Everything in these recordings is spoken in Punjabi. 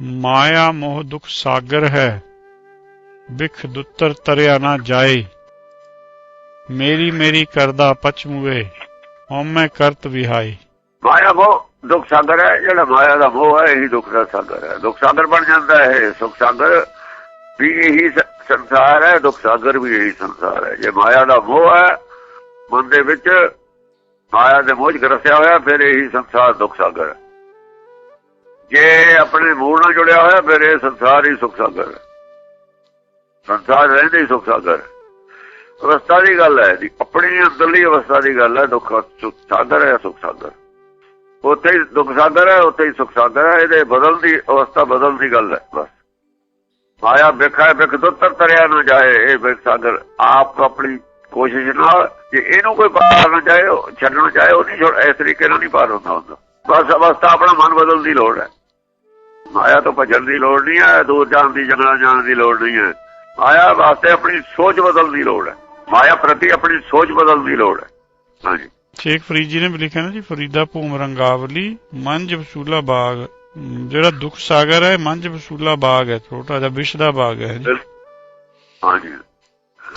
ਮਾਇਆ ਮੋਹ ਦੁਖ ਸਾਗਰ ਹੈ ਬਿਖ ਦੁੱਤਰ ਤਰਿਆ ਨਾ ਜਾਏ। ਮੇਰੀ ਮੇਰੀ ਕਰਦਾ ਪਛਮੂਏ ਹਉਮੈ ਕਰਤ ਵਿਹਾਈ ਮਾਇਆ ਮੋਹ ਦੁਖ ਸਾਗਰ ਹੈ, ਜਿਹੜਾ ਮਾਇਆ ਦਾ ਮੋਹ ਹੈ, ਇਹੀ ਦੁੱਖ ਦਾ ਸਾਗਰ ਹੈ। ਦੁੱਖ ਸਾਗਰ ਬਣ ਜਾਂਦਾ ਹੈ, ਸੁਖ ਸਾਗਰ ਵੀ ਇਹੀ ਸੰਸਾਰ ਹੈ, ਦੁੱਖ ਸਾਗਰ ਵੀ ਇਹੀ ਸੰਸਾਰ ਹੈ। ਜੇ ਮਾਇਆ ਦਾ ਮੋਹ ਹੈ, ਮਨ ਦੇ ਵਿੱਚ ਮਾਇਆ ਦੇ ਮੋਹ 'ਚ ਗਰਸਿਆ ਹੋਇਆ, ਫਿਰ ਇਹੀ ਸੰਸਾਰ ਦੁੱਖ ਸਾਗਰ ਹੈ। ਜੇ ਆਪਣੇ ਮੂਲ ਨਾਲ ਜੁੜਿਆ ਹੋਇਆ, ਫਿਰ ਇਹ ਸੰਸਾਰ ਹੀ ਸੁਖ ਸਾਗਰ ਸੰਸਾਰ ਰਹਿੰਦੇ ਹੀ ਸੁਖ ਸਾਗਰ ਅਵਸਥਾ ਦੀ ਗੱਲ ਹੈ ਜੀ, ਆਪਣੀ ਅੰਦਰਲੀ ਅਵਸਥਾ ਦੀ ਗੱਲ ਹੈ, ਦੁੱਖ ਸੁਖ ਸਾਗਰ ਹੈ ਸੁਖ ਸਾਗਰ? ਉੱਥੇ ਹੀ ਦੁੱਖ ਸਾਗਰ ਹੈ, ਉੱਥੇ ਹੀ ਸੁਖ ਸਾਗਰ ਹੈ, ਇਹਦੇ ਬਦਲ ਅਵਸਥਾ ਬਦਲ ਦੀ ਗੱਲ ਹੈ, ਬਸ। ਮਾਇਆ ਵਿਖਾ ਵਿਖ ਦੁੱਤਰ ਤਰਿਆ ਨਾ ਜਾਏ, ਇਹ ਵਿਖ ਸਾਗਰ ਆਪ ਆਪਣੀ ਕੋਸ਼ਿਸ਼ ਨਾਲ ਜੇ ਇਹਨੂੰ ਕੋਈ ਪਾਰ ਨਾ ਚਾਹੇ ਛੱਡਣਾ ਚਾਹੇ, ਉਹ ਨਹੀਂ ਛੋੜ ਇਸ ਤਰੀਕੇ ਨਾਲ ਨਹੀਂ ਪਾਰ ਹੁੰਦਾ ਹੁੰਦਾ। ਬਸ ਅਵਸਥਾ ਆਪਣਾ ਮਨ ਬਦਲਣ ਦੀ ਲੋੜ ਹੈ। ਮਾਇਆ ਤੋਂ ਭੱਜਣ ਦੀ ਲੋੜ ਨਹੀਂ ਹੈ ਦੂਰ ਜਾਣ ਦੀ ਜੰਗਲਾਂ ਜਾਣ ਦੀ ਲੋੜ ਨਹੀਂ ਹੈ। ਮਾਇਆ ਵਾਸਤੇ ਆਪਣੀ ਸੋਚ ਬਦਲਣ ਦੀ ਲੋੜ ਹੈ। ਮਾਇਆ ਪ੍ਰਤੀ ਆਪਣੀ ਸੋਚ ਬਦਲਣ ਦੀ ਲੋੜ ਹੈ। ਹਾਂਜੀ। ਸ਼ੇਖ ਫਰੀਦ ਜੀ ਨੇ ਵੀ ਲਿਖਿਆ ਨਾ ਜੀ ਫਰੀਦਾ ਭੂਮ ਰੰਗਾਵਲੀ ਮੰਜ ਵਸੂਲਾ ਬਾਗ। ਜਿਹੜਾ ਦੁੱਖ ਸਾਗਰ ਹੈ ਮੰਜ ਵਸੂਲਾ ਬਾਗ ਹੈ ਛੋਟਾ ਜਿਹਾ ਵਿਸ਼ ਦਾ ਬਾਗ ਹੈ ਜੀ। ਹਾਂਜੀ।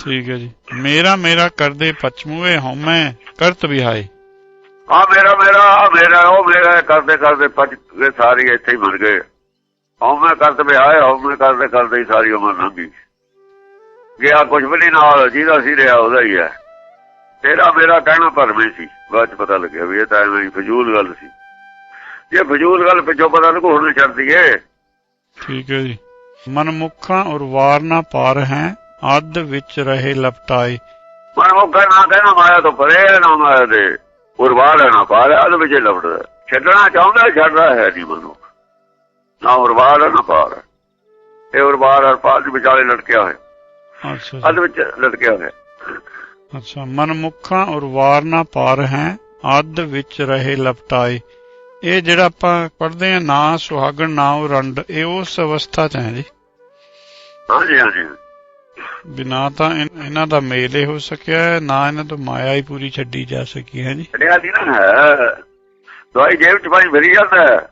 ਠੀਕ ਹੈ ਜੀ। ਮੇਰਾ ਮੇਰਾ ਕਰਦੇ ਪਛਮੂਏ ਹਉਮੈ ਕਰਤ ਵਿਹਾਈ ਆ ਮੇਰਾ ਮੇਰਾ ਆ ਮੇਰਾ ਉਹ ਮੇਰਾ ਕਰਦੇ ਕਰਦੇ ਗਏ ਸਾਰੇ ਇੱਥੇ ਹੀ ਮਰ ਗਏ। ਹਉ ਮੈਂ ਕਰਦੇ ਵੀ ਆਏ ਹਉ ਮੈਂ ਕਰਦੇ ਕਰਦੇ ਹੀ ਸਾਰੀ ਉਮਰ ਲੰਘੀ। ਗਿਆ ਕੁਝ ਵੀ ਨਹੀਂ ਨਾਲ ਜਿਹਦਾ ਸੀ ਰਿਹਾ ਉਹਦਾ ਹੀ ਹੈ। ਤੇਰਾ ਮੇਰਾ ਕਹਿਣਾ ਭਰਮੇ ਸੀ। ਬਾਅਦ ਚ ਪਤਾ ਲੱਗਿਆ ਵੀ ਇਹ ਤਾਂ ਐਵੇਂ ਹੀ ਫਜ਼ੂਲ ਗੱਲ ਸੀ। ਜੇ ਫਜ਼ੂਲ ਗੱਲ ਪਿੱਛੋਂ ਪਤਾ ਨਹੀਂ ਹੋਣੀ ਛੱਡਦੀ ਏ ਠੀਕ ਹੈ ਜੀ। ਮਨਮੁਖਾਂ ਔਰ ਵਾਰਨਾ ਪਾਰ ਹੈ ਅੱਧ ਵਿੱਚ ਰਹੇ ਲਪਟਾਏ। ਮਨ ਉਹ ਕਹਿਣਾ ਕਹਿਣਾ ਮਾਇਆ ਤੋਂ ਪਰੇ ਨਾ ਮਾਇਆ ਦੇ। ਉਰਵਾਰ ਨਾ ਪਾਰ ਉਹਦੇ ਵਿੱਚ ਲਪਟਦਾ। ਛੱਡਣਾ ਚਾਹੁੰਦਾ ਛੱਡਦਾ ਹੈ ਨਹੀਂ ਮਨੁੱਖ ਨਾ ਉਰਵਾਰ ਨਾ ਪਾਰ ਇਹ ਉਰਵਾਰ ਔਰ ਪਾਰ ਦੇ ਵਿਚਾਲੇ ਲਟਕਿਆ ਹੋਇਆ। ਅੱਛਾ ਅੱਧ ਵਿੱਚ ਲਟਕਿਆ ਹੋਇਆ। ਅੱਛਾ ਮਨਮੁਖਾਂ ਔਰ ਵਾਰਨਾ ਪਾਰ ਹੈ ਅੱਧ ਵਿੱਚ ਰਹੇ ਲਪਟਾਏ। ਇਹ ਜਿਹੜਾ ਆਪਾਂ ਪੜ੍ਹਦੇ ਆ ਨਾ ਸੁਹਾਗਣ ਨਾ ਉਹ ਰੰਡ ਇਹ ਉਸ ਅਵਸਥਾ ਚ ਹੈ ਜੀ। ਹਾਂਜੀ ਹਾਂਜੀ। ਬਿਨਾ ਤਾਂ ਇਹਨਾਂ ਦਾ ਮੇਲ ਹੀ ਹੋ ਸਕਿਆ ਨਾ ਇਹਨਾਂ ਤੋਂ ਮਾਇਆ ਹੀ ਪੂਰੀ ਛੱਡੀ ਜਾ ਸਕੀ ਹੈ ਜੀ। ਛੜਿਆ ਦੀ ਨਾ ਦਵਾਈ ਜੇਬ ਚ ਪਾਈ ਭਰੀ ਜਾਂਦਾ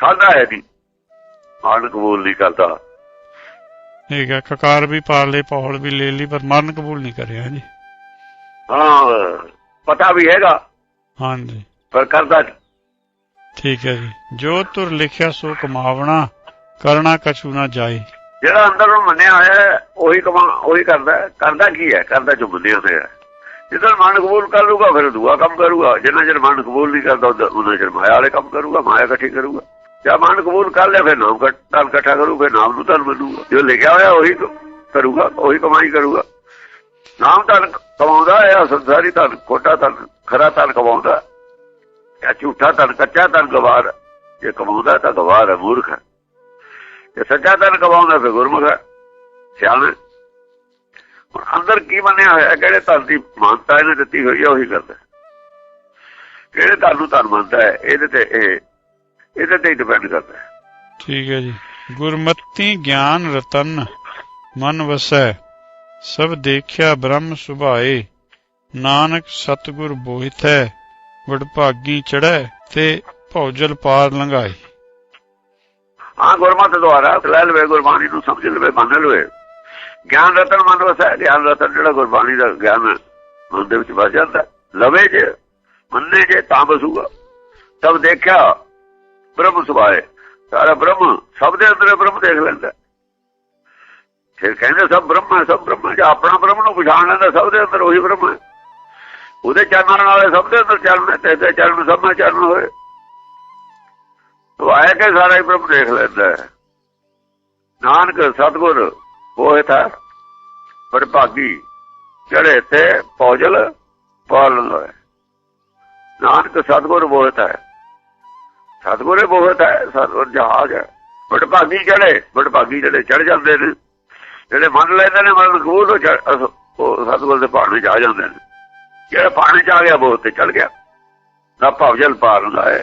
ਖਾਦਾ ਹੈ ਦੀ ਮਨ ਕਬੂਲ ਨਹੀਂ ਕਰਦਾ। ਠੀਕ ਹੈ ਕਕਾਰ ਵੀ ਪਾਲ ਲਈ ਪੌਲ ਵੀ ਲੈ ਲਈ ਪਰ ਮਰਨ ਕਬੂਲ ਨਹੀਂ ਕਰਿਆ ਜੀ। ਹਾਂ ਪਤਾ ਵੀ ਹੈਗਾ। ਹਾਂਜੀ। ਪਰ ਕਰਦਾ। ਠੀਕ ਹੈ ਜੀ। ਜੋ ਤੁਰ ਲਿਖਿਆ ਸੋ ਕਮਾਵਣਾ ਕਰਨਾ ਕਛੂ ਨਾ ਜਾਏ। ਜਿਹੜਾ ਅੰਦਰ ਨੂੰ ਮੰਨਿਆ ਹੋਇਆ ਉਹੀ ਕਮਾ ਉਹੀ ਕਰਦਾ। ਕਰਦਾ ਕੀ ਹੈ? ਕਰਦਾ ਜੋ ਮੰਨਿਆ ਹੋਇਆ ਹੈ। ਜਦੋਂ ਮਨ ਕਬੂਲ ਕਰ ਲੂਗਾ ਫਿਰ ਦੂਆ ਕੰਮ ਕਰੂਗਾ। ਜਿੰਨਾ ਚਿਰ ਮਨ ਕਬੂਲ ਨਹੀਂ ਕਰਦਾ ਉਹਨਾਂ ਚਿਰ ਮਾਇਆ ਵਾਲੇ ਕੰਮ ਕਰੂਗਾ ਮਾਇਆ ਇਕੱਠੀ ਕਰੂਗਾ। ਜਾਂ ਮਨ ਕਬੂਲ ਕਰ ਲਿਆ, ਫਿਰ ਨਾਮ ਕੱਟਾ ਇਕੱਠਾ ਕਰੂ, ਫਿਰ ਨਾਮ ਨੂੰ ਧਨ ਮੰਨੂਗਾ। ਜੋ ਲਿਖਿਆ ਹੋਇਆ ਉਹੀ ਕਰੂਗਾ, ਉਹੀ ਕਮਾਈ ਕਰੂਗਾ। ਨਾਮ ਧਨ ਕਮਾਉਂਦਾ ਹੈ ਸੰਸਾਰੀ ਧਨ, ਖੋਟਾ ਧਨ, ਖਰਾ ਧਨ ਕਮਾਉਂਦਾ ਜਾਂ ਝੂਠਾ ਧਨ, ਕੱਚਾ ਧਨ ਗਵਾਰ ਜੇ ਕਮਾਉਂਦਾ ਤਾਂ ਗਵਾਰ ਹੈ, ਮੂਰਖ ਹੈ। ਜੇ ਸੱਚਾ ਧਨ ਕਮਾਉਂਦਾ ਫਿਰ ਗੁਰਮੁਖ ਹੈ। ਸਿਆਣਾ ਹੁਣ ਅੰਦਰ ਕੀ ਮੰਨਿਆ ਹੋਇਆ, ਕਿਹੜੇ ਧਨ ਦੀ ਮਾਨਤਾ ਇਹਨੇ ਦਿੱਤੀ ਹੋਈ ਹੈ, ਉਹੀ ਕਰਦਾ ਕਿਹੜੇ ਧਨ ਨੂੰ ਧਨ ਮੰਨਦਾ ਹੈ, ਇਹਦੇ ਤੇ ਇਹ ਇਹਦੇ ਤੇ ਡਿਪੈਂਡ ਕਰਦਾ ਠੀਕ ਹੈ ਜੀ। ਗੁਰਮਤੀ ਗਿਆਨ ਰਤਨ ਮਨ ਵਸੈ ਸਭ ਦੇਖਿਆ ਬ੍ਰਹਮ ਸੁਭਾਏ ਨਾਨਕ ਸਤਿਗੁਰ ਬੋਹਿਥੈ ਵਡਭਾਗੀ ਚੜੈ ਤੇ ਭੌਜਲ ਪਾਰ ਲੰਘਾਏ। ਹਾਂ ਗੁਰਮਤਿ ਦੁਆਰਾ ਲੈ ਲਵੇ ਗੁਰਬਾਣੀ ਨੂੰ ਸਮਝ ਲਵੇ ਮੰਨ ਲਵੇ। ਗਿਆਨ ਰਤਨ ਮਨ ਵਸੈ ਗਿਆਨ ਰਤਨ ਜਿਹੜਾ ਗੁਰਬਾਣੀ ਦਾ ਗਿਆਨ ਹੈ, ਮਨ ਦੇ ਵਿੱਚ ਵਸ ਜਾਂਦਾ। ਲਵੇ ਜੇ ਮੰਨੇ ਜੇ ਤਾਂ ਬਸੂਗਾ। ਸਭ ਦੇਖਿਆ ਬ੍ਰਹਮ ਸੁਭਾਏ ਸਾਰਾ ਬ੍ਰਹਮ ਸਭ ਦੇ ਅੰਦਰ ਬ੍ਰਹਮ ਦੇਖ ਲੈਂਦਾ ਫਿਰ ਕਹਿੰਦੇ ਸਭ ਬ੍ਰਹਮ ਸਭ ਬ੍ਰਹਮ ਹੈ। ਜੇ ਆਪਣਾ ਬ੍ਰਹਮ ਨੂੰ ਪਛਾਣ ਲੈਂਦਾ, ਸਭ ਦੇ ਅੰਦਰ ਉਹੀ ਬ੍ਰਹਮ ਹੈ। ਉਹਦੇ ਚਰਨਾਂ ਨਾਲ ਸਭ ਦੇ ਅੰਦਰ ਚੱਲਣਾ ਤੇ ਇਹਦੇ ਚਰਨ ਸਭ ਨਾਲ ਚੱਲਣ ਹੋਏ। ਉਹ ਆਇਆ ਕਿ ਸਾਰਾ ਹੀ ਬ੍ਰਹਮ ਦੇਖ ਲੈਂਦਾ ਨਾਨਕ, ਸਤਗੁਰ ਉਹ ਥਾ ਪਰ ਭਾਗੀ ਜਿਹੜੇ ਤੇ, ਪੌਜਲ ਪਾਲਨ ਹੋਏ ਨਾਨਕ, ਸਤਗੁਰ ਬੋਹਤ ਹੈ ਸਤਗੁਰੇ ਬੋਹਤ ਹੈ ਸਤਗੁਰ ਜਹਾਜ ਹੈ। ਬੜ ਭਾਗੀ ਜਿਹੜੇ ਬੜ ਭਾਗੀ ਜਿਹੜੇ ਚੜ ਜਾਂਦੇ ਨੇ ਜਿਹੜੇ ਮੰਨ ਲੈਂਦੇ ਨੇ ਮਨ ਕਬੂਲ ਉਹ ਸਤਗੁਰ ਦੇ ਪਾਣੀ ਚ ਆ ਜਾਂਦੇ ਨੇ। ਜਿਹੜਾ ਪਾਣੀ ਚ ਆ ਗਿਆ ਬੋਹਤ ਤੇ ਚੜ ਗਿਆ। ਨਾ ਭਵਜਲ ਪਾਰ ਹੁੰਦਾ ਹੈ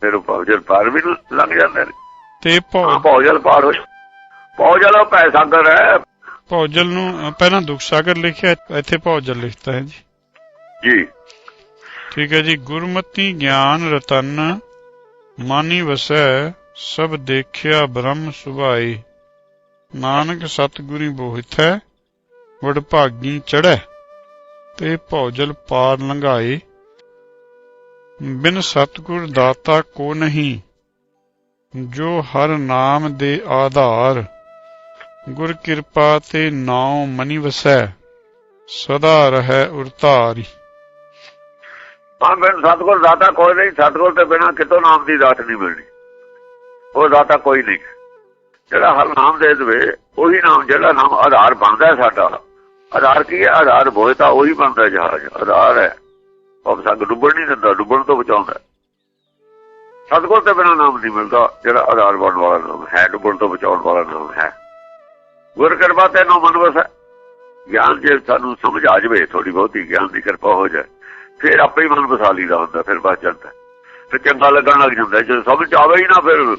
ਫਿਰ ਉਹ ਭਵਜਲ ਪਾਰ ਵੀ ਲੰਘ ਜਾਂਦੇ ਨੇ। ਤੇ ਭੌਜਲ ਪਾਰ ਹੋ ਭੌਜਲ ਉਹ ਪੈ ਸਾਗਰ ਹੈ। ਭੌਜਲ ਨੂੰ ਪਹਿਲਾਂ ਦੁੱਖ ਸਾਗਰ ਲਿਖਿਆ ਇੱਥੇ ਭੌਜਲ ਲਿਖਤਾ ਹੈ ਜੀ। ਜੀ। ਠੀਕ ਹੈ ਜੀ ਗੁਰਮਤੀ ਗਿਆਨ ਰਤਨ ਮਾਨੀ ਵਸੈ, ਸਭ ਦੇਖਿਆ ਬ੍ਰਹਮ ਸੁਭਾਈ। ਨਾਨਕ ਸਤਿਗੁਰੀ ਬੋਹਿਥੈ ਵਡਭਾਗੀ ਚੜੈ ਤੇ ਭੌਜਲ ਪਾਰ ਲੰਘਾਏ। ਬਿਨ ਸਤਿਗੁਰ ਦਾਤਾ ਕੋ ਨਹੀਂ, ਜੋ ਹਰ ਨਾਮ ਦੇ ਆਧਾਰ। ਗੁਰ ਕਿਰਪਾ ਤੇ ਨਾਉ ਮਨੀ ਵਸੈ, ਸਦਾ ਰਹਿ ਉਰਤਾਰੀ ਹਾਂ ਬਿਨ ਸਤਗੁਰ ਦਾਤਾ ਕੋਈ ਨਹੀਂ, ਸਤਗੁਰ ਤੇ ਬਿਨਾ ਕਿਤੋਂ ਨਾਮ ਦੀ ਦਾਤ ਨਹੀਂ ਮਿਲਣੀ। ਉਹ ਦਾਤਾ ਕੋਈ ਨਹੀਂ। ਜਿਹੜਾ ਹਰ ਨਾਮ ਦੇ ਦੇਵੇ, ਉਹੀ ਨਾਮ, ਜਿਹੜਾ ਨਾਮ ਆਧਾਰ ਬਣਦਾ ਸਾਡਾ। ਆਧਾਰ ਕੀ ਹੈ? ਆਧਾਰ ਬੋਏ ਤਾਂ ਉਹੀ ਬਣਦਾ ਜਹਾਜ਼। ਆਧਾਰ ਹੈ। ਉਹ ਸੰਗ ਡੁੱਬਣ ਨਹੀਂ ਦਿੰਦਾ, ਡੁੱਬਣ ਤੋਂ ਬਚਾਉਂਦਾ ਸਤਗੁਰ ਤੇ ਬਿਨਾ ਨਾਮ ਨਹੀਂ ਮਿਲਦਾ, ਜਿਹੜਾ ਆਧਾਰ ਬਣਨ ਵਾਲਾ ਨਾਮ ਹੈ, ਡੁੱਬਣ ਤੋਂ ਬਚਾਉਣ ਵਾਲਾ ਨਾਮ ਹੈ। ਗੁਰ ਕਿਰਪਾ ਤੇ ਨੋ ਮਨ ਵਸੈ ਗਿਆਨ ਜੇ ਸਾਨੂੰ ਸਮਝ ਆ ਜਾਵੇ ਥੋੜੀ ਬਹੁਤੀ ਗਿਆਨ ਦੀ ਕਿਰਪਾ ਹੋ ਜਾਏ। ਫਿਰ ਆਪੇ ਹੀ ਮਨ ਵਸਾ ਲਈਦਾ ਹੁੰਦਾ, ਫਿਰ ਬਚ ਜਾਂਦਾ। ਫਿਰ ਚੰਗਾ ਲੱਗਣ ਲੱਗ ਜਾਂਦਾ ਜੇ ਸਮਝ ਆਵੇ ਹੀ ਨਾ ਫਿਰ,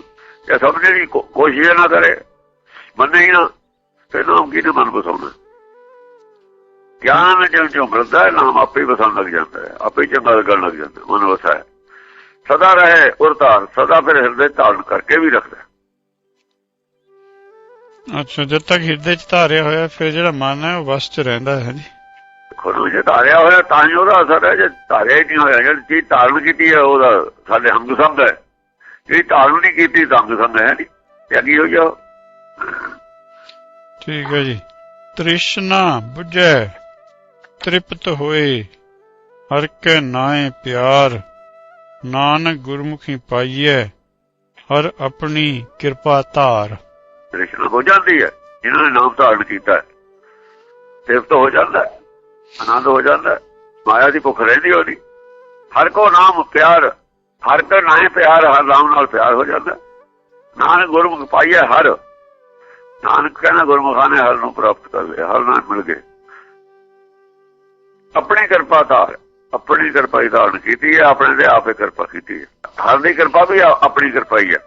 ਜੇ ਸਮਝਣ ਦੀ ਕੋਸ਼ਿਸ਼ ਨਾ ਕਰੇ, ਮੰਨੇ ਹੀ ਨਾ, ਫਿਰ ਨਾਮ ਕੀ ਮਨ ਵਸਾਉਣਾ? ਗਿਆਨ ਜਿਉਂ ਜਿਉਂ ਮਿਲਦਾ ਨਾਮ ਆਪੇ ਹੀ ਵਸਾਉਣ ਲੱਗ ਜਾਂਦਾ ਹੈ, ਆਪੇ ਚੰਗਾ ਲੱਗਣ ਲੱਗ ਜਾਂਦਾ, ਮਨ ਵਸਾ ਹੈ। ਸਦਾ ਰਹੇ ਉਰਤਾਰ ਸਦਾ ਫਿਰ ਹਿਰਦੇ ਧਾਰਨ ਕਰਕੇ ਵੀ ਰੱਖਦਾ ਅੱਛਾ, ਜਦ ਤੱਕ ਹਿਰਦੇ ਚ ਧਾਰਿਆ ਹੋਇਆ, ਫਿਰ ਜਿਹੜਾ ਮਨ ਹੈ ਉਹ ਵਸ ਚ ਰਹਿੰਦਾ ਹੈ ਜੀ। ਖੁਦ ਜੇ ਧਾਰਿਆ ਹੋਇਆ ਤਾਂ ਹੀ ਉਹਦਾ ਅਸਰ ਹੈ। ਜੇ ਧਾਰਿਆ ਹੀ ਨਹੀਂ ਹੋਇਆ ਜਿਹੜੀ ਚੀਜ਼ ਧਾਰਨ ਕੀਤੀ ਹੈ ਉਹਦਾ ਸਾਡੇ ਹੰਗ ਸੰਗ ਹੈ। ਜਿਹੜੀ ਧਾਰਨ ਨਹੀਂ ਕੀਤੀ ਤਾਂ ਹੰਗ ਸੰਗ ਹੈ ਨਹੀਂ। ਤਿਆਗੀ ਹੋ ਜਾਓ। ਠੀਕ ਹੈ ਜੀ। ਤ੍ਰਿਸ਼ਨਾ 부ਝੈ ਤ੍ਰਿਪਤ ਹੋਏ ਹਰ ਕੇ ਨਾਏ ਪਿਆਰ। ਨਾਨਕ ਗੁਰਮੁਖੀ ਪਾਈਐ ਹਰ ਆਪਣੀ ਕਿਰਪਾ ਧਾਰ। ਕ੍ਰਿਸ਼ਨ ਹੋ ਜਾਂਦੀ ਹੈ। ਜਿਨ੍ਹਾਂ ਨੇ ਨਾਮ ਧਾਰਨ ਕੀਤਾ ਸਿਫਤ ਹੋ ਜਾਂਦਾ ਹੈ, ਆਨੰਦ ਹੋ ਜਾਂਦਾ। ਮਾਇਆ ਦੀ ਭੁੱਖ ਰਹਿੰਦੀ ਹੋਣੀ ਹਰ ਕੋ ਨਾਮ ਪਿਆਰ, ਹਰ ਕੋ ਨਾਮ ਪਿਆਰ, ਹਰ ਨਾਮ ਨਾਲ ਪਿਆਰ ਹੋ ਜਾਂਦਾ। ਨਾਨਕ ਗੁਰਮੁਖ ਪਾਈਏ ਹਰ। ਨਾਨਕ ਕਹਿੰਦਾ ਗੁਰਮੁਖਾਂ ਨੇ ਹਰ ਨੂੰ ਪ੍ਰਾਪਤ ਕਰ ਲਿਆ, ਹਰ ਨਾਲ ਮਿਲ ਗਏ। ਆਪਣੀ ਕਿਰਪਾ ਧਾਰ, ਆਪਣੀ ਕਿਰਪਾ ਹੀ ਧਾਰਨ ਕੀਤੀ ਹੈ, ਆਪਣੇ ਤੇ ਆਪੇ ਕਿਰਪਾ ਕੀਤੀ ਹੈ। ਹਰ ਦੀ ਕਿਰਪਾ ਵੀ ਆਪਣੀ ਕਿਰਪਾ ਹੀ ਹੈ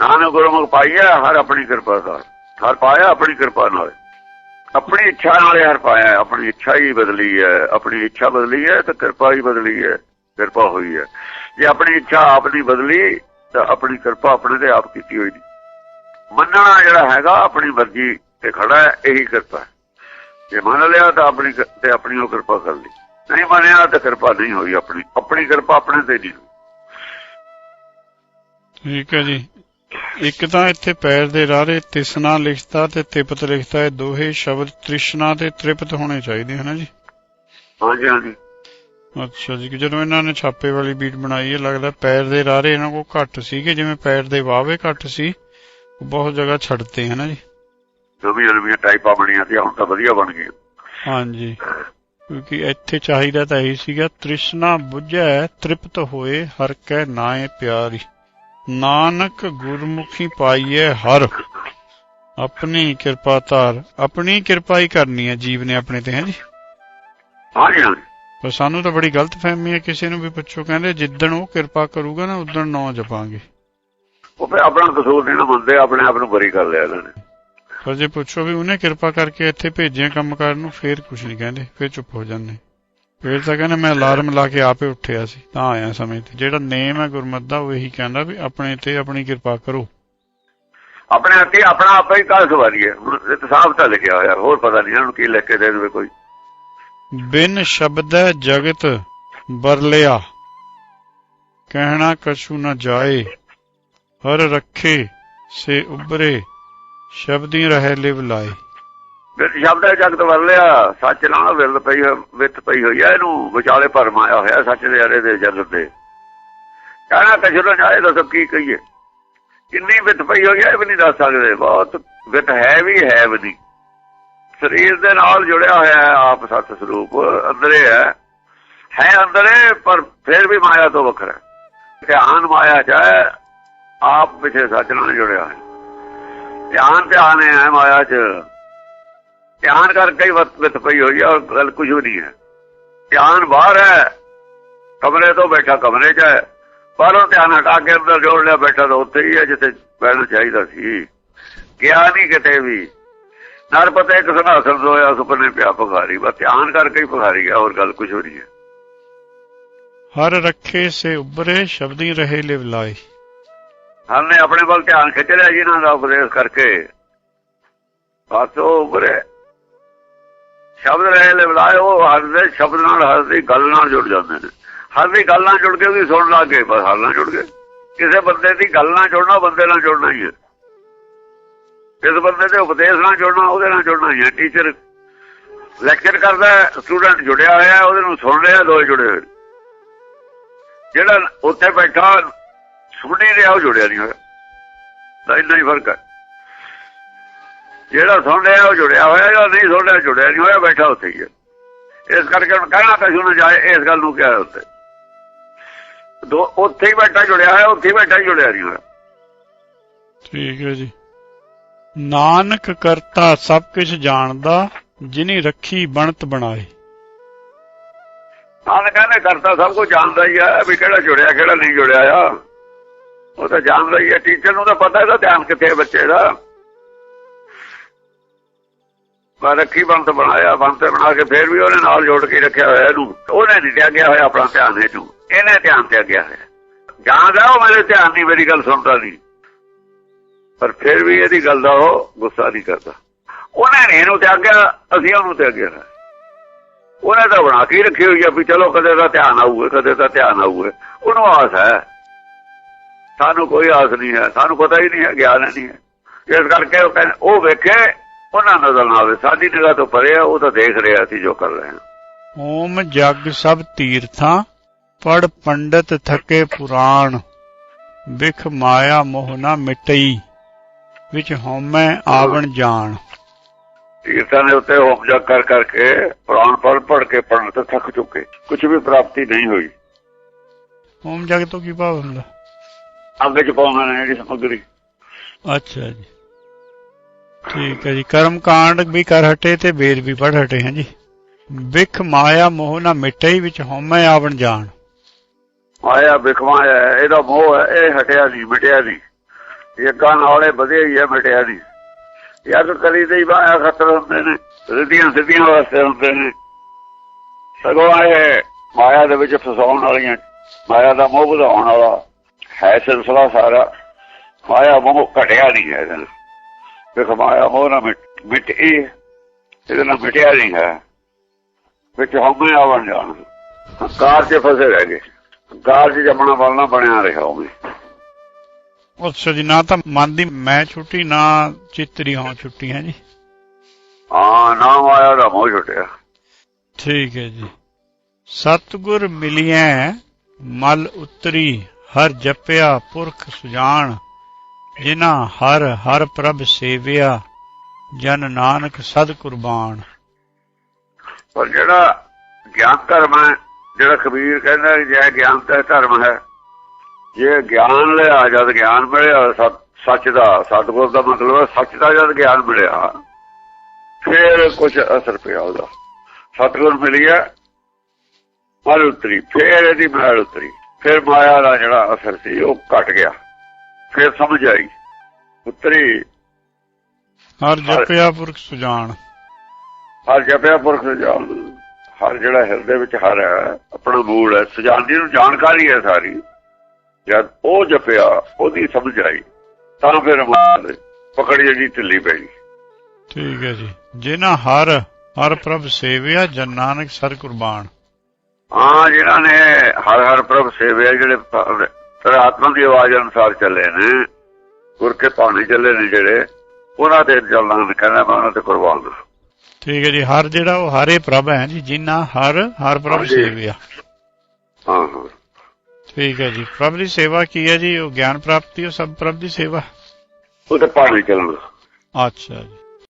ਨਾਨਕ ਗੁਰਮੁਖ ਪਾਈਆ ਹਰ ਆਪਣੀ ਕਿਰਪਾ ਨਾਲ ਹਰ ਪਾਇਆ, ਆਪਣੀ ਕਿਰਪਾ ਨਾਲ। ਆਪਣੀ ਇੱਛਾ ਨਾਲ ਹਰ ਪਾਇਆ ਆਪਣੀ ਇੱਛਾ ਹੀ ਬਦਲੀ ਹੈ, ਆਪਣੀ ਇੱਛਾ ਬਦਲੀ ਹੈ ਤਾਂ ਕਿਰਪਾ ਹੀ ਬਦਲੀ ਹੈ, ਕਿਰਪਾ ਹੋਈ ਹੈ। ਜੇ ਆਪਣੀ ਇੱਛਾ ਆਪ ਨਹੀਂ ਬਦਲੀ, ਤਾਂ ਆਪਣੀ ਕਿਰਪਾ ਆਪਣੇ ਤੇ ਆਪ ਕੀਤੀ ਹੋਈ ਨਹੀਂ। ਮੰਨਣਾ ਜਿਹੜਾ ਹੈਗਾ, ਆਪਣੀ ਮਰਜ਼ੀ ਤੇ ਖੜਾ ਹੈ, ਇਹੀ ਕਿਰਪਾ ਜੇ ਮੰਨ ਲਿਆ ਤਾਂ ਆਪਣੀ ਤੇ ਆਪਣੀ ਉਹ ਕਿਰਪਾ ਕਰ ਲਈ। ਨਹੀਂ ਮੰਨਿਆ ਤਾਂ ਕਿਰਪਾ ਨਹੀਂ ਹੋਈ ਆਪਣੀ। ਆਪਣੀ ਕਿਰਪਾ ਆਪਣੇ ਤੇ ਨਹੀਂ ਹੋਈ। ਠੀਕ ਹੈ ਜੀ। ਇੱਕ ਤਾਂ ਇੱਥੇ ਪੈਰ ਦੇ ਰਾਰੇ ਤਿਸਨਾ ਲਿਖਤਾ ਤੇ ਤਿਪਤ ਲਿਖਤਾ ਇਹ ਦੋਹੇ ਸ਼ਬਦ ਤ੍ਰਿਸ਼ਨਾ ਤੇ ਤ੍ਰਿਪਤ ਹੋਣੇ ਚਾਹੀਦੇ ਹਨ ਜੀ? ਹਾਂਜੀ ਹਾਂਜੀ। ਅੱਛਾ ਜੀ ਕਿ ਜਦੋਂ ਇਹਨਾਂ ਨੇ ਛਾਪੇ ਵਾਲੀ ਬੀਟ ਬਣਾਈ ਹੈ ਲੱਗਦਾ ਪੈਰ ਦੇ ਰਾਰੇ ਇਹਨਾਂ ਕੋਲ ਘੱਟ ਸੀਗੇ ਜਿਵੇਂ ਪੈਰ ਦੇ ਵਾਵੇ ਘੱਟ ਸੀ ਬਹੁਤ ਜਗ੍ਹਾ ਛੱਡਤੇ ਹਨ ਜੀ? ਨਵੀਆਂ ਨਵੀਆਂ ਟਾਈਪਾਂ ਬਣੀਆਂ ਤੇ ਹੁਣ ਤਾਂ ਵਧੀਆ ਬਣ ਗਈਆਂ। ਹਾਂਜੀ। ਕਿਉਂਕਿ ਇੱਥੇ ਚਾਹੀਦਾ ਤਾਂ ਇਹੀ ਸੀਗਾ ਤ੍ਰਿਸ਼ਨਾ 부ਝੈ ਤ੍ਰਿਪਤ ਹੋਏ ਹਰ ਕੈ ਨਾਏ ਪਿਆਰੀ। ਨਾਨਕ ਗੁਰਮੁਖੀ ਪਾਈਏ ਹਰ। ਆਪਣੀ ਕਿਰਪਾ ਧਾਰ ਆਪਣੀ ਕਿਰਪਾ ਹੀ ਕਰਨੀ ਹੈ ਜੀਵ ਨੇ ਆਪਣੇ ਤੇ ਹੈ ਜੀ? ਹਾਂਜੀ ਪਰ ਸਾਨੂੰ ਤਾਂ ਬੜੀ ਗਲਤ ਫਹਿਮੀ ਹੈ ਕਿਸੇ ਨੂੰ ਵੀ ਪੁੱਛੋ ਕਹਿੰਦੇ ਜਿੱਦਣ ਉਹ ਕਿਰਪਾ ਕਰੂਗਾ ਨਾ ਉਦੋਂ ਨੌ ਜਪਾਂਗੇ। ਉਹ ਫਿਰ ਆਪਣਾ ਕਸੂਰ ਨਹੀਂ ਨਾ ਮੰਨਦੇ ਆਪਣੇ ਆਪ ਨੂੰ ਬਰੀ ਕਰ ਲਿਆ ਇਹਨਾਂ ਨੇ। ਪਰ ਜੇ ਪੁੱਛੋ ਵੀ ਉਹਨੇ ਕਿਰਪਾ ਕਰਕੇ ਇੱਥੇ ਭੇਜਿਆ ਕੰਮ ਕਰਨ ਨੂੰ ਫੇਰ ਕੁਝ ਨਹੀਂ ਕਹਿੰਦੇ ਫੇਰ ਚੁੱਪ ਹੋ ਜਾਂਦੇ। ਫੇਰ ਤਾਂ ਕਹਿੰਦੇ ਮੈਂ ਅਲਾਰਮ ਲਾ ਕੇ ਆਪੇ ਉੱਠਿਆ ਸੀ ਤਾਂ ਆਇਆ ਸਮੇਂ ਤੇ। ਜਿਹੜਾ ਨੇਮ ਹੈ ਗੁਰਮਤ ਦਾ ਉਹ ਇਹੀ ਕਹਿੰਦਾ ਵੀ ਆਪਣੇ ਤੇ ਆਪਣੀ ਕਿਰਪਾ ਕਰੋ। ਆਪਣੇ ਹੱਥੀ ਆਪਣਾ ਆਪੇ ਹੀ ਕਾਲ ਸਵਾਰੀ ਹੈ। ਹੁਣ ਇਹ ਤਾਂ ਸਾਫ਼ ਤਾਂ ਲਿਖਿਆ ਹੋਇਆ ਹੋਰ ਪਤਾ ਨਹੀਂ ਇਹਨਾਂ ਨੂੰ ਕੀ ਲਿਖ ਕੇ ਦੇ ਦੇਵੇ ਕੋਈ। ਬਿਨ ਸ਼ਬਦੈ ਜਗਤ ਬਰਲਿਆ ਕਹਿਣਾ ਕਛੂ ਨ ਜਾਏ ਹਰ ਰੱਖੇ ਸੇ ਉਬਰੇ ਸ਼ਬਦੀ ਰਹੇ ਲਿਵ ਲਾਏ। ਵਿੱਚ ਸ਼ਬਦ ਹੈ, ਜਗਤ ਵਰਲਿਆ ਸੱਚ ਨਾਲ ਵਿਰਲ ਪਈ ਹੋਈ- ਵਿੱਤ ਪਈ ਹੋਈ ਹੈ, ਇਹਨੂੰ ਵਿਚਾਲੇ ਭਰਮ ਆਇਆ ਹੋਇਆ, ਸੱਚ ਦੇ ਅਰੇ ਦੇ ਜਗਤ ਦੇ। ਕਹਿਣਾ ਕਛੂ ਨਾ ਜਾਏ ਦੱਸੋ ਕੀ ਕਹੀਏ। ਕਿੰਨੀ ਵਿੱਤ ਪਈ ਹੋਈ ਹੈ, ਇਹ ਵੀ ਨਹੀਂ ਦੱਸ ਸਕਦੇ। ਬਹੁਤ ਵਿੱਤ ਹੈ ਵੀ ਹੈ ਵੀ ਸਰੀਰ ਦੇ ਨਾਲ ਜੁੜਿਆ ਹੋਇਆ ਹੈ, ਆਪ ਸੱਚ ਸਰੂਪ, ਅੰਦਰੇ ਹੈ। ਹੈ ਅੰਦਰੇ, ਪਰ ਫਿਰ ਵੀ ਮਾਇਆ ਤੋਂ ਵੱਖਰਾ ਧਿਆਨ ਮਾਇਆ ਚ ਹੈ, ਆਪ ਪਿਛੇ ਸੱਚ ਨਾਲ ਜੁੜਿਆ ਹੈ ਧਿਆਨ ਧਿਆਨ ਹੈ ਮਾਇਆ ਚ। ਧਿਆਨ ਕਰਕੇ ਹੀ ਵਿੱਚ ਪਈ ਹੋਈ ਹੈ ਔਰ ਗੱਲ ਕੁਝ ਵੀ ਨਹੀਂ ਹੈ। ਧਿਆਨ ਬਾਹਰ ਹੈ ਕਮਰੇ ਤੋਂ ਬੈਠਾ ਕਮਰੇ 'ਚ ਹੈ। ਬਾਹਰੋਂ ਧਿਆਨ ਹਟਾ ਕੇ ਅੰਦਰ ਜੋੜ ਲਿਆ ਬੈਠਾ ਤਾਂ ਉੱਥੇ ਹੀ ਹੈ ਜਿੱਥੇ ਬੈਠਣਾ ਚਾਹੀਦਾ ਸੀ। ਗਿਆ ਨਹੀਂ ਕਿਤੇ ਵੀ। ਨਰ ਪਤੇ ਇੱਕ ਸੰਘਾਸਨ ਹੋਇਆ ਸੁਪਨੇ ਪਿਆ ਭਖਾਰੀ। ਬਸ ਧਿਆਨ ਕਰਕੇ ਹੀ ਭਖਾਰੀ ਗਿਆ ਹੋਰ ਗੱਲ ਕੁਝ ਵੀ ਨਹੀਂ ਹੈ। ਹਰ ਰੱਖੇ ਸੇ ਉਬਰੇ ਸ਼ਬਦੀ ਰਹੇ ਲਿਵ ਲਾਏ। ਹਰ ਨੇ ਆਪਣੇ ਵੱਲ ਧਿਆਨ ਖਿੱਚ ਲਿਆ ਜੀ ਇਹਨਾਂ ਦਾ ਉਪਦੇਸ਼ ਕਰਕੇ। ਪਾਸੋ ਉਪਰੇ ਸ਼ਬਦ ਰਹੇ ਲੈ ਬੁਲਾਏ ਉਹ ਹਰ ਦੇ ਸ਼ਬਦ ਨਾਲ ਹਰ ਦੀ ਗੱਲ ਨਾਲ ਜੁੜ ਜਾਂਦੇ ਨੇ। ਹਰ ਦੀ ਗੱਲ ਨਾਲ ਜੁੜ ਕੇ ਉਹਦੀ ਸੁਣ ਲਾ ਕੇ ਬਸ ਹਰ ਨਾਲ ਜੁੜ ਗਏ। ਕਿਸੇ ਬੰਦੇ ਦੀ ਗੱਲ ਨਾਲ ਜੁੜਨਾ ਬੰਦੇ ਨਾਲ ਜੁੜਨਾ ਹੀ ਹੈ। ਜਿਸ ਬੰਦੇ ਦੇ ਉਪਦੇਸ਼ ਨਾਲ ਜੁੜਨਾ, ਉਹਦੇ ਨਾਲ ਜੁੜਨਾ ਹੀ ਹੈ। ਟੀਚਰ ਲੈਕਚਰ ਕਰਦਾ ਸਟੂਡੈਂਟ ਜੁੜਿਆ ਹੋਇਆ ਉਹਦੇ ਨੂੰ ਸੁਣ ਰਿਹਾ ਦੋਏ ਜੁੜੇ ਹੋਏ ਜਿਹੜਾ ਉੱਥੇ ਬੈਠਾ, ਸੁਣੀ ਰਿਹਾ, ਉਹ ਜੁੜਿਆ ਨਹੀਂ ਹੋਇਆ। ਤਾਂ ਇੰਨਾ ਹੀ ਫ਼ਰਕ ਹੈ। ਜਿਹੜਾ ਸੁਣ ਰਿਹਾ ਉਹ ਜੁੜਿਆ ਹੋਇਆ ਜਿਹੜਾ ਨਹੀਂ ਸੁਣ ਰਿਹਾ ਜੁੜਿਆ ਨਹੀਂ ਹੋਇਆ ਬੈਠਾ ਉੱਥੇ ਹੀ ਹੈ। ਇਸ ਕਰਕੇ ਹੁਣ ਕਹਿਣਾ ਕਸ਼ੂ ਨਾ ਜਾਏ ਇਸ ਗੱਲ ਨੂੰ ਕਿਹਾ ਉੱਥੇ। ਦੋ ਉੱਥੇ ਹੀ ਬੈਠਾ ਜੁੜਿਆ ਹੋਇਆ ਉੱਥੇ ਹੀ ਬੈਠਾ ਹੀ ਜੁੜਿਆ ਨਹੀਂ ਹੋਇਆ। ਠੀਕ ਹੈ ਜੀ। ਨਾਨਕ ਕਰਤਾ ਸਭ ਕੁਝ ਜਾਣਦਾ ਜਿਨੀ ਰੱਖੀ ਬਣਤ ਬਣਾਏ। ਨਾਲ ਕਹਿੰਦੇ ਕਰਤਾ ਸਭ ਕੁਝ ਜਾਣਦਾ ਹੀ ਆ ਵੀ ਕਿਹੜਾ ਜੁੜਿਆ ਕਿਹੜਾ ਨਹੀਂ ਜੁੜਿਆ ਆ। ਉਹ ਤਾਂ ਜਾਣਦਾ ਹੀ ਆ ਟੀਚਰ ਨੂੰ ਤਾਂ ਪਤਾ ਇਹਦਾ ਧਿਆਨ ਕਿੱਥੇ ਬੱਚੇ ਦਾ। ਰੱਖੀ ਬੰਤ ਬਣਾਇਆ ਬੰਤ ਬਣਾ ਕੇ ਫੇਰ ਵੀ ਉਹਨੇ ਨਾਲ ਜੋੜ ਕੇ ਰੱਖਿਆ ਹੋਇਆ ਇਹਨੂੰ। ਉਹਨੇ ਨਹੀਂ ਤਿਆਗਿਆ ਹੋਇਆ ਆਪਣਾ ਧਿਆਨ ਇਹਨੂੰ ਇਹਨੇ ਧਿਆਨ ਤਿਆਗਿਆ ਹੋਇਆ। ਜਾਣਦਾ ਉਹ ਮੇਰੇ ਧਿਆਨ ਨਹੀਂ ਮੇਰੀ ਗੱਲ ਸੁਣਦਾ ਨਹੀਂ। ਪਰ ਫਿਰ ਵੀ ਇਹਦੀ ਗੱਲ ਦਾ ਉਹ ਗੁੱਸਾ ਨਹੀਂ ਕਰਦਾ। ਉਹਨੇ ਨਹੀਂ ਇਹਨੂੰ ਤਿਆਗਿਆ ਅਸੀਂ ਉਹਨੂੰ ਤਿਆਗਿਆ ਹੈ। ਉਹਨੇ ਤਾਂ ਬਣਾ ਕੇ ਹੀ ਰੱਖੀ ਹੋਈ ਆ ਵੀ ਚਲੋ ਕਦੇ ਤਾਂ ਧਿਆਨ ਆਊਗਾ, ਕਦੇ ਤਾਂ ਧਿਆਨ ਆਊਗਾ। ਉਹਨੂੰ ਆਸ ਹੈ। ਸਾਨੂੰ ਕੋਈ ਆਸ ਨਹੀਂ ਹੈ, ਸਾਨੂੰ ਪਤਾ ਹੀ ਨਹੀਂ ਹੈ, ਗਿਆਨ ਨਹੀਂ ਹੈ। ਇਸ ਕਰਕੇ ਉਹ ਕਹਿੰਦੇ ਉਹ ਵੇਖੇ ਉਹਨਾਂ ਨਜ਼ਰ ਨਾ ਆਵੇ ਸਾਡੀ ਨਿਗਾਹ ਤੋਂ ਪਰੇ ਆ ਉਹ ਤਾਂ ਦੇਖ ਰਿਹਾ ਸੀ ਜੋ ਕਰ ਰਹੇ ਹਾਂ ਓਮ ਜਗ ਸਭ ਤੀਰਥਾਂ ਪੜ ਪੰਡਤ ਥਕੇ ਪੁਰਾਣ ਵਿਖ ਮਾਇਆ ਮੋਹ ਨਾ ਮਿਟਈ ਵਿੱਚ ਹਉਮੈ ਆਵਣ ਜਾਣ। ਤੀਰਥਾਂ ਦੇ ਉੱਤੇ ਹੋਮ ਜਗ ਕਰ ਕਰਕੇ ਪੁਰਾਣ ਪੜ ਪੜ ਕੇ ਪੜਨ ਤੇ ਥੱਕ ਚੁੱਕੇ ਕੁਝ ਵੀ ਪ੍ਰਾਪਤੀ ਨਹੀਂ ਹੋਈ। ਓਮ ਜਗ ਤੋਂ ਕੀ ਭਾਵ ਹੁੰਦਾ? ਅੱਗੇ ਚ ਪਾਉਂਦੇ ਨੇ ਜਿਹੜੀ ਸਮਗਰੀ ਅੱਛਾ ਜੀ। ਠੀਕ ਹੈ ਜੀ। ਕਰਮ ਕਾਂਡ ਵੀ ਕਰ ਹਟੇ ਤੇ ਵੇਦ ਵੀ ਪੜ ਹਟੇ ਹਾਂ ਜੀ। ਵਿਖ ਮਾਇਆ ਮੋਹ ਨਾ ਮਿਟਈ ਵਿੱਚ ਹਉਮੈ ਆਵਣ ਜਾਣ। ਆਇਆ ਵਿਖਵਾਇਆ ਇਹਦਾ ਮੋਹ ਹੈ, ਇਹ ਹਟਿਆ ਨਹੀਂ, ਮਿਟਿਆ ਨਹੀਂ। ਇਹ ਗਾਂ ਨਾਲੇ ਵਧੇ ਹੀ ਹੈ, ਮਿਟਿਆ ਨਹੀਂ। ਯਾਦ ਕਰੀ ਦੇ ਮਾਇਆ ਖਤਰ ਹੁੰਦੇ ਨੇ, ਰਿੱਧੀਆਂ ਸਿੱਧੀਆਂ ਵਾਸਤੇ ਹੁੰਦੇ ਨੇ। ਸਗੋਂ ਇਹ ਮਾਇਆ ਦੇ ਵਿੱਚ ਫਸਾਉਣ ਵਾਲੀਆਂ, ਮਾਇਆ ਦਾ ਮੋਹ ਵਧਾਉਣ ਵਾਲਾ ਹੈ ਸਿਲਸਿਲਾ ਸਾਰਾ। ਮਾਇਆ ਮੋਹ ਘਟਿਆ ਨਹੀਂ ਹੈ ਇਹਦੇ ਨਾਲ ਵਿਖ ਮਾਇਆ ਮੋਹ ਨਾ ਮਿਟ ਇਹ ਇਹਦੇ ਨਾਲ ਮਿਟਿਆ ਨਹੀਂ ਹੈ। ਵਿੱਚ ਹਉਮੈ ਆਵਣ ਜਾਣ। ਕਾਰ 'ਚ ਫਸੇ ਰਹਿ ਗਏ। ਕਾਰ 'ਚ ਜੰਮਣਾ ਬਣਨਾ ਬਣਿਆ ਰਿਹਾ ਹੋਵੇ ਅੱਛਾ ਜੀ ਨਾ ਤਾਂ ਮਨ ਦੀ ਮੈਂ ਛੁੱਟੀ ਨਾ ਚਿੱਤਰੀ ਹਾਂ ਛੁੱਟੀ ਹੈ ਜੀ? ਹਾਂ ਨਾਮ ਆਇਆ ਦਾ ਮੋਹ ਛੁੱਟਿਆ। ਠੀਕ ਹੈ ਜੀ। ਸਤਗੁਰ ਮਿਲਿਐ ਮਲ ਉਤਰੀ ਹਰ ਜਪਿਆ ਪੁਰਖ ਸੁਜਾਨ ਜਿਨਾ ਹਰ ਹਰ ਪ੍ਰਭ ਸੇਵਿਆ, ਜਨ ਨਾਨਕ ਸਦ ਕੁਰਬਾਨ। ਪਰ ਜਿਹੜਾ ਗਿਆਨ ਧਰਮ ਹੈ, ਜਿਹੜਾ ਕਬੀਰ ਕਹਿੰਦਾ ਕਿ ਜੈ ਗਿਆਨ ਤੇ ਧਰਮ ਹੈ, ਜੇ ਗਿਆਨ ਲਿਆ, ਜਦ ਗਿਆਨ ਮਿਲਿਆ, ਸੱਚ- ਦਾ, ਸਤਿਗੁਰ ਦਾ ਮਤਲਬ ਹੈ ਸੱਚ ਦਾ ਜਦ ਗਿਆਨ ਮਿਲਿਆ, ਫਿਰ ਕੁਝ ਅਸਰ ਪਿਆ ਉਹਦਾ। ਸਤਿਗੁਰ ਮਿਲਿਆ ਮਲ ਉਤਰੀ, ਫਿਰ ਇਹਦੀ ਮੈਲ ਉਤਰੀ, ਫਿਰ ਮਾਇਆ ਦਾ ਜਿਹੜਾ ਅਸਰ ਸੀ, ਉਹ ਘਟ ਗਿਆ। ਫਿਰ ਸਮਝ ਆਈ। ਉਤਰੀ ਹਰ ਜਪਿਆ ਪੁਰਖ ਸੁਜਾਨ ਹਰ ਜਪਿਆ ਪੁਰਖ ਜਾਣ ਹਰ ਜਿਹੜਾ ਹਿਰਦੇ ਵਿੱਚ ਹਰ ਹੈ ਆਪਣਾ ਮੂਲ ਹੈ ਸੁਜਾਨਦੀ ਨੂੰ ਜਾਣਕਾਰੀ ਹੈ ਸਾਰੀ। ਜਦ ਉਹ ਜਪਿਆ ਉਹਦੀ ਸਮਝ ਆਈ ਤਾਂ ਫਿਰ ਮਾਰ ਪਕੜ ਜਿਹੜੀ ਢਿੱਲੀ ਪੈ ਗਈ। ਠੀਕ ਹੈ ਜੀ। ਜਿਨਾ ਹਰ ਹਰ ਪ੍ਰਭ ਸੇਵਿਆ ਜਨ ਨਾਨਕ ਸਦ ਕੁਰਬਾਨ। ਹਾਂ ਜਿਨ੍ਹਾਂ ਨੇ ਹਰ ਹਰ ਪ੍ਰਭ ਸੇਵਿਆ ਜਿਹੜੇ ਆਤਮਾ ਦੀ ਆਵਾਜ਼ ਅਨੁਸਾਰ ਚੱਲੇ ਨੇ। ਗੁਰ ਕੇ ਪਾਣੀ ਚੱਲੇ ਨੇ ਜਿਹੜੇ। ਉਹਨਾਂ ਤੇ ਚੱਲਣਾ ਕਹਿੰਦਾ ਮੈਂ ਉਹਨਾਂ ਤੇ ਕੁਰਬਾਨ ਹਾਂ। ਠੀਕ ਹੈ ਜੀ ਹਰ ਜਿਹੜਾ ਉਹ ਹਰੇ ਪ੍ਰਭ ਹੈ ਜੀ ਜਿਨਾ ਹਰ ਹਰ ਪ੍ਰਭ। ਸੇਵਿਆ ਹਾਂ ਹਾਂ। ਠੀਕ ਹੈ ਜੀ ਪ੍ਰਭ ਦੀ ਸੇਵਾ ਕੀ ਹੈ ਜੀ? ਉਹ ਗਿਆਨ ਪ੍ਰਾਪਤੀ ਉਹ ਸਭ ਪ੍ਰਭ ਦੀ ਸੇਵਾ? ਉਹ ਤੇ ਪਾਣੀ ਚੱਲਣਾ ਅੱਛਾ ਜੀ।